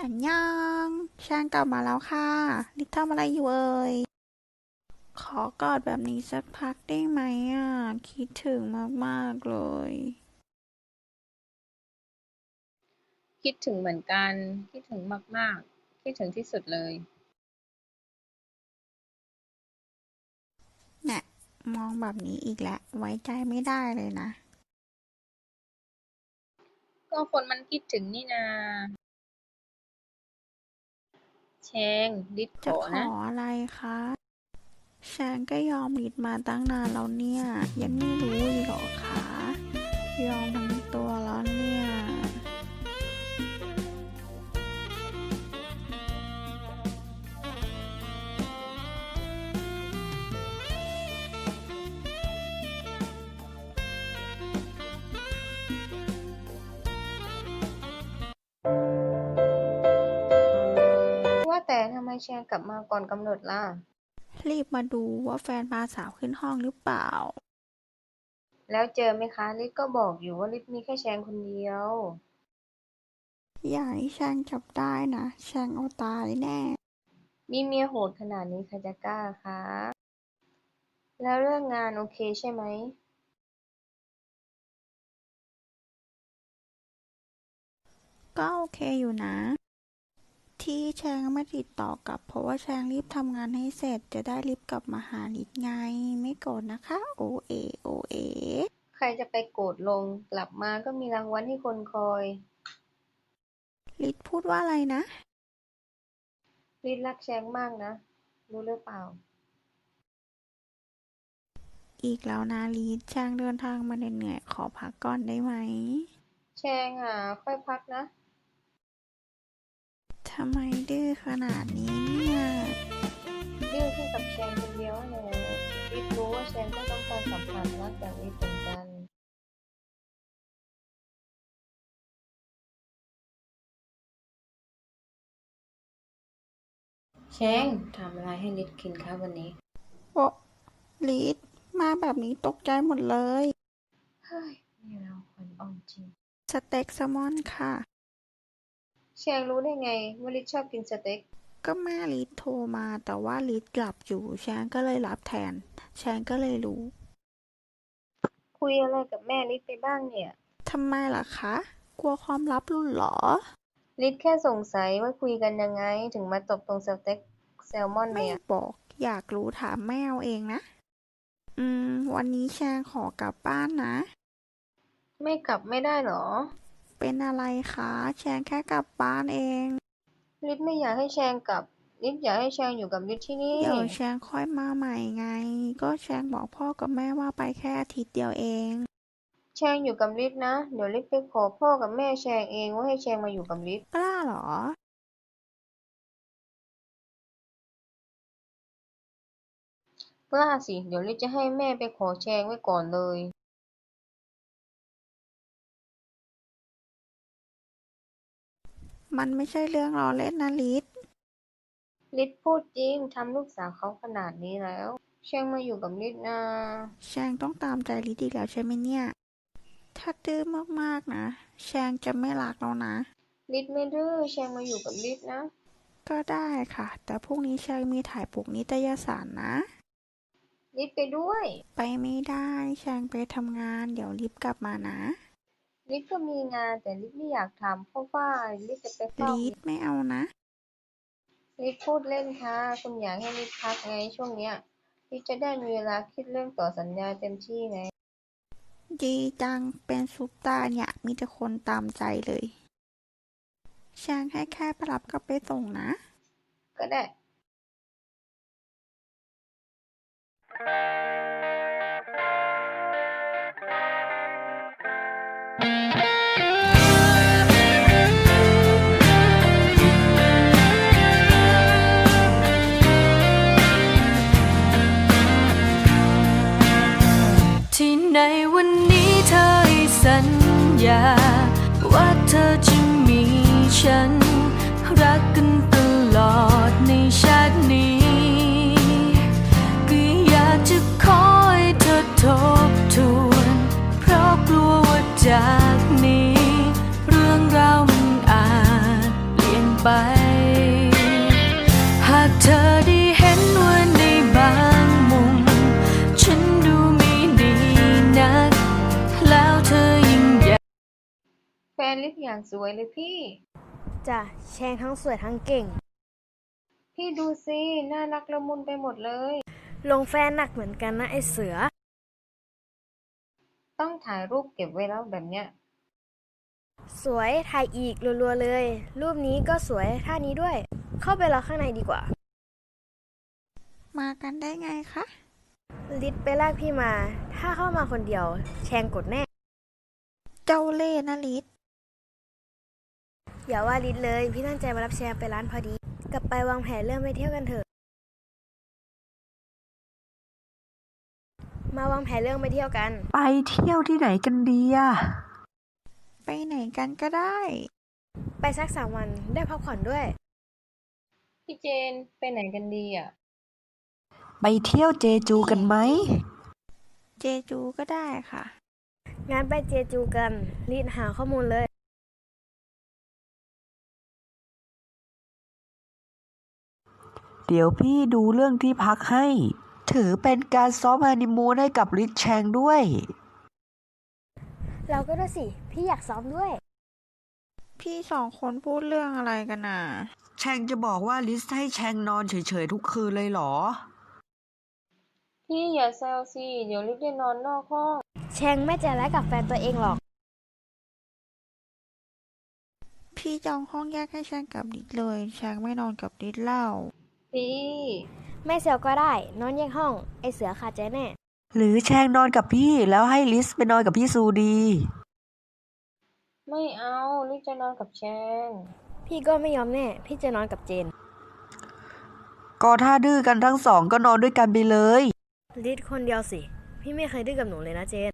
อันยังช่างกลับมาแล้วค่ะลิกทำอะไรอยู่เอ่ยขอกอดแบบนี้สักพักได้ไหมอะ คิดถึงมากๆเลย คิดถึงเหมือนกัน คิดถึงมาก ๆ คิดถึงที่สุดเลยแน่มองแบบนี้อีกแล้วไว้ใจไม่ได้เลยนะ ก็คนมันคิดถึงนี่นา แชงดิดขจะอขอนะอะไรคะฉันก็ยอมลิดมาตั้งนานแล้วเนี่ย ยังไม่รู้อีกเหรอคะ ยอม ลับมาก่อนกำหนดล่ะ รีบมาดูว่าแฟนพาสาวขึ้นห้องหรือเปล่า แล้วเจอไหมคะ ลิศก็บอกอยู่ว่าลิศมีแค่แชงคนเดียว อย่าให้แชงจับได้นะแชงเอาตายแน่ มีเมียโหดขนาดนี้ใครจะกล้าคะ แล้วเรื่องงานโอเคใช่ไหม ก็โอเคอยู่นะ ที่แชงไม่ติดต่อกลับ เพราะว่าแชงรีบทำงานให้เสร็จจะได้รีบกลับมาหาลิดไง ไม่โกรธนะคะ โอเอโอเอใครจะไปโกรธลง กลับมาก็มีรางวัลให้คนคอยลิดพูดว่าอะไรนะลิศรักแชงมากนะ รู้หรือเปล่า อีกแล้วนะลิดแชงเดินทางมาเหนื่อยๆขอพักก่อนได้ไหม แชงอะ ค่อยพักนะ ทำไมดื้อขนาดนี้เนี่ยดื้อแค่กับแชงคนเดียวแหละลิศรู้ว่าแชงก็ต้องการสัมผัสรักจากลิศเหมือนกันแชงทำอะไรให้ลิศกินครับวันนี้ โอ้ลิดมาแบบนี้ตกใจหมดเลย เฮ้ยนี่เราขวัญอ่อนจริง สเต็กแซลมอนค่ะ แชงรู้ได้ไงว่าลิศชอบกินสเต็ก ก็แม่ลิดโทรมาแต่ว่าลิดหลับอยู่แชงก็เลยรับแทน แชงก็เลยรู้ คุยอะไรกับแม่ลิศไปบ้างเนี่ย ทำไมล่ะคะ กลัวความลับรุ่นเหรอ ลิศแค่สงสัยว่าคุยกันยังไงถึงมาตบตรงสเต็กแซลมอนไม่เนี่ยบอก อยากรู้ถามแม่เอาเองนะ อืม วันนี้แชงขอกลับบ้านนะ ไม่กลับไม่ได้เหรอ เป็นอะไรคะ แชงแค่กลับบ้านเอง ลิศไม่อยากให้แชงกลับ ลิศอยากให้แชงอยู่กับลิศที่นี่ เดี๋ยวแชงค่อยมาใหม่ไง ก็แชงบอกพ่อกับแม่ว่าไปแค่อาทิตย์เดียวเอง แชงอยู่กับลิศนะ เดี๋ยวลิศไปขอพ่อกับแม่แชงเองว่าให้แชงมาอยู่กับลิศกล้าเหรอกล้าสิ เดี๋ยวลิศจะให้แม่ไปขอแชงไว้ก่อนเลย มันไม่ใช่เรื่องล้อเล่นนะลิศลิศพูดจริงทำลูกสาวเขาขนาดนี้แล้วแชงมาอยู่กับลิศนะแชงต้องตามใจลิศอีกแล้วใช่ไหมเนี่ย ถ้าดื้อมากๆนะแชงจะไม่รักแล้วนะลิศไม่ดื้อแชงมาอยู่กับลิศนะ ก็ได้ค่ะ แต่พรุ่งนี้แชงมีถ่ายปกนิตยสารนะลิศไปด้วย ไปไม่ได้แชงไปทำงาน เดี๋ยวรีบกลับมานะ ลิศก็มีงานแต่ลิศไม่อยากทำเพราะว่าลิศจะไปเฝ้าลิศไม่เอานะ ลิศพูดเล่นค่ะคุณอยากให้ลิศพักไงช่วงเนี้ยลิศจะได้มีเวลาคิดเรื่องต่อสัญญาเต็มที่ไง ดีจังเป็นซุปตาเนี่ยมีแต่คนตามใจเลยแชงให้แค่ไปรับกับไปส่งนะ ก็ได้ที่ นลิศอย่างสวยเลยพี่ จ้ะแชงทั้งสวยทั้งเก่ง พี่ดูสิ น่ารักละมุนไปหมดเลย ลงแฟนหนักเหมือนกันนะไอเสือ ต้องถ่ายรูปเก็บไว้แล้วแบบเนี้ย สวยถ่ายอีกรัวๆเลย รูปนี้ก็สวยท่านี้ด้วย เข้าไปรอข้างในดีกว่า มากันได้ไงคะ ลิศไปลากพี่มา ถ้าเข้ามาคนเดียว แชงกดแน่ เจ้าเล่ห์นะลิศ อย่าว่าลิศเลย พี่ตั้งใจมารับแชงไปร้านพอดี กลับไปวางแผนเรื่องไปเที่ยวกันเถอะ มาวางแผนเรื่องไปเที่ยวกัน ไปเที่ยวที่ไหนกันดีอะไปไหนกันก็ได้ ไปสักสามวันได้พักผ่อนด้วย พี่เจนไปไหนกันดีอะ ไปเที่ยวเจจูกันไหม เจจูก็ได้ค่ะ งานไปเจจูกันลิศหาข้อมูลเลย เดี๋ยวพี่ดูเรื่องที่พักให้ ถือเป็นการซ้อมฮันนีมูนให้กับลิชแชงด้วย เราก็ด้วยสิ พี่อยากซ้อมด้วย พี่สองคนพูดเรื่องอะไรกันน่ะ แชงจะบอกว่าลิสให้แชงนอนเฉยๆทุกคืนเลยเหรอ พี่อย่าแซวสิ เดี๋ยวลิศได้นอนนอกห้อง แชงไม่ใจร้ายกับแฟนตัวเองหรอก พี่จองห้องแยกให้แชงกับลิศเลย แชงไม่นอนกับลิศเล่า พี่ไม่เซลก็ได้ นอนแยกห้อง ไอเสือขาดใจแน่ หรือแชงนอนกับพี่แล้วให้ลิสไปนอนกับพี่ซูดี ไม่เอาลิศจะนอนกับแชง พี่ก็ไม่ยอมแน่ พี่จะนอนกับเจน ก็ถ้าดื้อกันทั้งสองก็นอนด้วยกันไปเลย ลิศคนเดียวสิ พี่ไม่เคยดื้อกับหนูเลยนะเจน